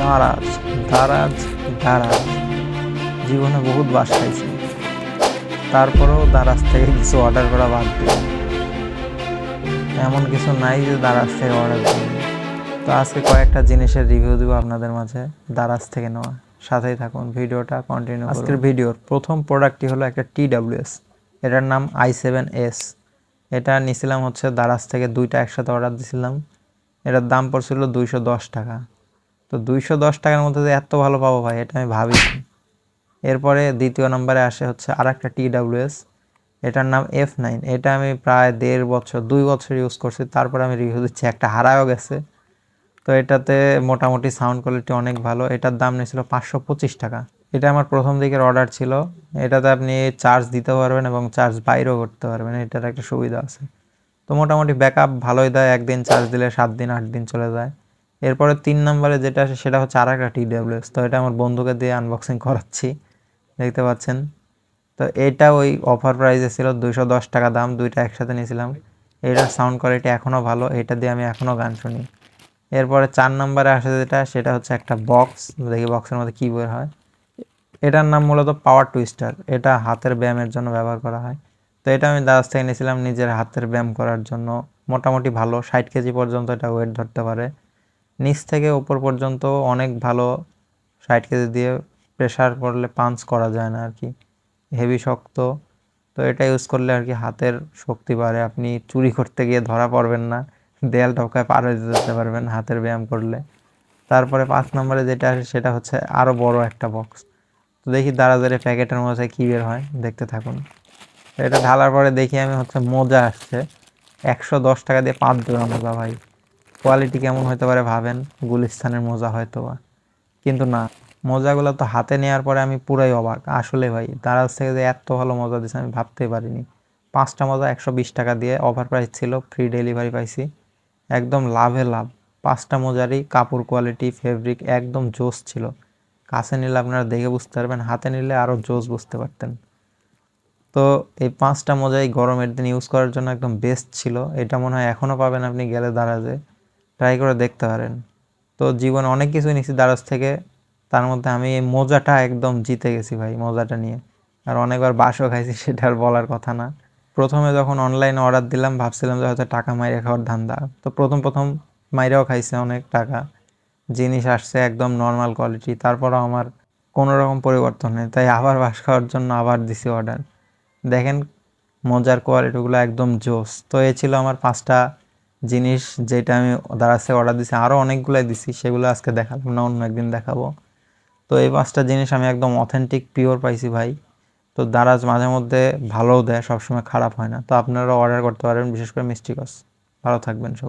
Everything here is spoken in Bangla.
দারাজ দারাজ দারাজ জীবনে বহুত বাস খাইছি। তারপরেও দারাজ থেকে কিছু অর্ডার করা বাদ দিলাম এমন কিছু নাই যে দারাজ থেকে অর্ডার দিই তো আজকে কয়েকটা জিনিসের রিভিউ দিব আপনাদের মাঝে দারাজ থেকে নেওয়া। সাথেই থাকুন, ভিডিওটা কন্টিনিউ আজকের ভিডিওর প্রথম প্রোডাক্টটি হলো একটা টি ডাব্লিউএস এটার নাম আই সেভেন এস এটা নিছিলাম হচ্ছে দারাজ থেকে দুইটা একসাথে অর্ডার দিছিলাম। এটার দাম পড়ছিল দুইশো দশ টাকা। তো দুইশো দশ টাকার মধ্যে যে এত ভালো পাবো ভাই, এটা আমি ভাবিনি। এরপরে দ্বিতীয় নম্বরে আসে হচ্ছে আর একটা টি ডাব্লিউএস এটার নাম এফ নাইন। এটা আমি প্রায় দেড় বছর, দুই বছর ইউজ করছি, তারপরে আমি রিভিউ দিচ্ছি, একটা হারায়ও গেছে। তো এটাতে মোটামুটি সাউন্ড কোয়ালিটি অনেক ভালো, এটার দাম নিয়েছিল পাঁচশো পঁচিশ টাকা। এটা আমার প্রথম দিকের অর্ডার ছিল, এটাতে আপনি চার্জ দিতে পারবেন এবং চার্জ বাইরেও করতে পারবেন, এটার একটা সুবিধা আছে। তো মোটামুটি ব্যাকআপ ভালোই দেয়, একদিন চার্জ দিলে সাত দিন, আট দিন চলে যায়। এরপরে তিন নম্বরে যেটা আসে সেটা হচ্ছে আর একটা টি ডাব্লিউএস তো এটা আমার বন্ধুকে দিয়ে আনবক্সিং করাচ্ছি। দেখতে পাচ্ছেন? তো এটা ওই অফার প্রাইসে ছিল দুইশো দশ টাকা দাম, দুইটা একসাথে নিয়েছিলাম। এটার সাউন্ড কোয়ালিটি এখনও ভালো, এটা দিয়ে আমি এখনও গান শুনি। এরপরে চার নম্বরে আসে যেটা, সেটা হচ্ছে একটা বক্স দেখি বক্সের মধ্যে কী বের হয়। এটার নাম মূলত পাওয়ার টুইস্টার এটা হাতের ব্যায়ামের জন্য ব্যবহার করা হয়। তো এটা আমি দাস থেকে নিয়েছিলাম নিজের হাতের ব্যায়াম করার জন্য। মোটামুটি ভালো, ষাট কেজি পর্যন্ত এটা ওয়েট ধরতে পারে। নিচ থেকে ওপর পর্যন্ত অনেক ভালো ষাট কেজি দিয়ে প্রেশার করলে পাঞ্চ করা যায় না আর কি হেভি শক্ত। তো এটা ইউজ করলে আর কি হাতের শক্তি বাড়ে। আপনি চুরি করতে গিয়ে ধরা পড়বেন না। দেয়াল টপকায় পার হয়ে যেতে পারবেন হাতের ব্যায়াম করলে। তারপরে পাঁচ নম্বরে যেটা আসে সেটা হচ্ছে আরও বড় একটা বক্স তো দেখি দাঁড়াদারে প্যাকেটের মধ্যে কী বের হয়। দেখতে থাকুন। এটা ঢালার পরে দেখি আমি হচ্ছে মোজা আসছে। একশো দশ টাকা দিয়ে পাঁচ জোড়া মোজা ভাই। কোয়ালিটি কেমন হতে পারে ভাবেন, গুলিস্তানের মোজা হয়তো বা। কিন্তু না, মোজাগুলো তো হাতে নেওয়ার পরে আমি পুরাই অবাক। আসলে ভাই, দারাজ থেকে যে এত ভালো মজা দিচ্ছে আমি ভাবতে পারিনি। পাঁচটা মজা একশো বিশ টাকা দিয়ে অফার প্রাইস ছিল ফ্রি ডেলিভারি পাইছি। একদম লাভে লাভ। পাঁচটা মোজারই কাপড় কোয়ালিটি ফেব্রিক একদম জোস ছিল। কাছে নিলে আপনারা দেখে বুঝতে পারবেন, হাতে নিলে আরও জোস বুঝতে পারতেন। তো এই পাঁচটা মোজাই গরমের দিন ইউজ করার জন্য একদম বেস্ট ছিল। এটা মনে হয় এখনও পাবেন আপনি গেলে দারাজে। ট্রাই করে দেখতে পারেন। তো জীবনে অনেক কিছুই নিয়েছি দারাজ থেকে। তার মধ্যে আমি এই মোজাটা একদম জিতে গেছি ভাই, মোজাটা নিয়ে। আর অনেকবার বাসও খাইছি, সেটা আর বলার কথা না। প্রথমে যখন অনলাইনে অর্ডার দিলাম, ভাবছিলাম যে হয়তো টাকা মাইরে খাওয়ার ধান্দা। তো প্রথম প্রথম মাইরেও খাইছে অনেক টাকা। জিনিস আসছে একদম নর্মাল কোয়ালিটি তারপরও আমার কোনো রকম পরিবর্তন নেই। তাই আবার বাস খাওয়ার জন্য আবার দিছি অর্ডার দেখেন, মজার কোয়ালিটিগুলো একদম জোস। তো এ ছিল আমার পাঁচটা জিনিস যেটা আমি থেকে অর্ডার দিছি আরও অনেকগুলোই দিছি, সেগুলো আজকে দেখালাম না, অন্য একদিন দেখাবো। তো এই পাঁচটা জিনিস আমি একদম অথেন্টিক পিওর পাইছি ভাই। তো দারাজ মাঝে মধ্যে ভালোও দেয়, সবসময় খারাপ হয় না। তো আপনারা অর্ডার করতে পারেন, বিশেষ করে মিষ্টি কস। ভালো থাকবেন সবাই।